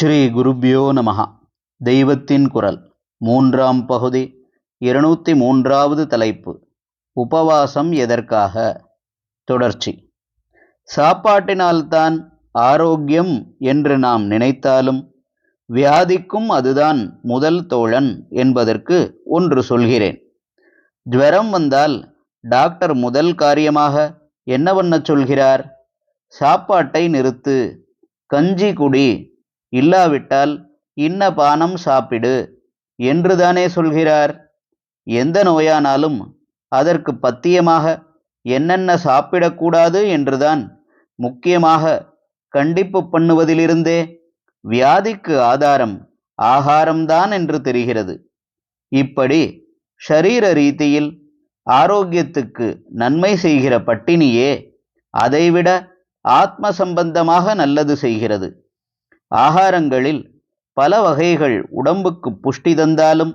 ஸ்ரீ குருப்யோ நமகா தெய்வத்தின் குரல். மூன்றாம் பகுதி. இருநூத்தி மூன்றாவது தலைப்பு. உபவாசம் எதற்காக? தொடர்ச்சி. சாப்பாட்டினால்தான் ஆரோக்கியம் என்று நாம் நினைத்தாலும் வியாதிக்கும் அதுதான் முதல் தோழன் என்பதற்கு ஒன்று சொல்கிறேன். ஜுவரம் வந்தால் டாக்டர் முதல் காரியமாக என்ன பண்ண சொல்கிறார்? சாப்பாட்டை நிறுத்து. கஞ்சி குடி இல்லாவிட்டால் இன்ன பானம் சாப்பிடு என்றுதானே சொல்கிறார். எந்த நோயானாலும் அதற்கு பத்தியமாக என்னென்ன சாப்பிடக்கூடாது என்றுதான் முக்கியமாக கண்டிப்பு பண்ணுவதிலிருந்தே வியாதிக்கு ஆதாரம் ஆகாரம்தான் என்று தெரிகிறது. இப்படி ஷரீர ரீதியில் ஆரோக்கியத்துக்கு நன்மை செய்கிற பட்டினியே அதைவிட ஆத்ம சம்பந்தமாக நல்லது செய்கிறது. ஆகாரங்களில் பல வகைகள் உடம்புக்கு புஷ்டி தந்தாலும்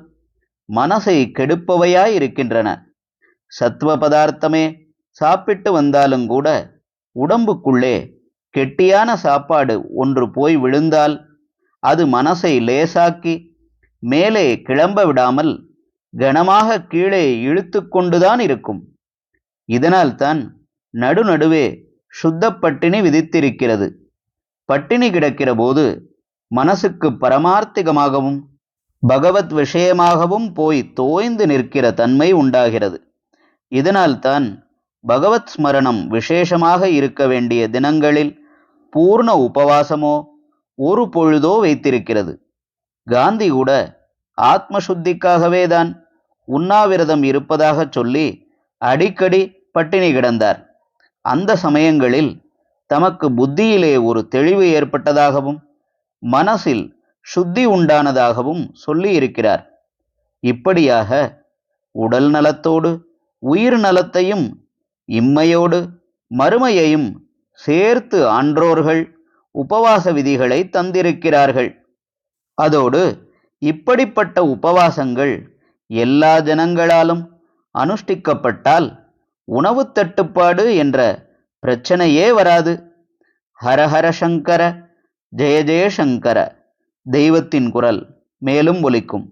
மனசை கெடுப்பவையாயிருக்கின்றன. சத்துவ பதார்த்தமே சாப்பிட்டு வந்தாலும் கூட உடம்புக்குள்ளே கெட்டியான சாப்பாடு ஒன்று போய் விழுந்தால் அது மனசை லேசாக்கி மேலே கிளம்ப விடாமல் கனமாக கீழே இழுத்து கொண்டுதான் இருக்கும். இதனால்தான் நடுநடுவே சுத்தப்பட்டினி விதித்திருக்கிறது. பட்டினி கிடக்கிற போது மனசுக்கு பரமார்த்திகமாகவும் பகவத் விஷயமாகவும் போய் தோய்ந்து நிற்கிற தன்மை உண்டாகிறது. இதனால்தான் பகவத் ஸ்மரணம் விசேஷமாக இருக்க வேண்டிய தினங்களில் பூர்ண உபவாசமோ ஒரு பொழுதோ வைத்திருக்கிறது. காந்தி கூட ஆத்ம சுத்திக்காகவே தான் உண்ணாவிரதம் இருப்பதாக சொல்லி அடிக்கடி பட்டினி கிடந்தார். அந்த சமயங்களில் தமக்கு புத்தியிலே ஒரு தெளிவு ஏற்பட்டதாகவும் மனசில் சுத்தி உண்டானதாகவும் சொல்லி இருக்கிறார் இப்படியாக உடல் நலத்தோடு உயிர் நலத்தையும் இம்மையோடு மறுமையையும் சேர்த்து ஆன்றோர்கள் உபவாச விதிகளை தந்திருக்கிறார்கள். அதோடு இப்படிப்பட்ட உபவாசங்கள் எல்லா ஜனங்களாலும் அனுஷ்டிக்கப்பட்டால் உணவு தட்டுப்பாடு என்ற பிரச்சனையே வராது. ஹரஹர சங்கர ஜெய ஜெயசங்கர தெய்வத்தின் குரல் மேலும் ஒலிக்கும்.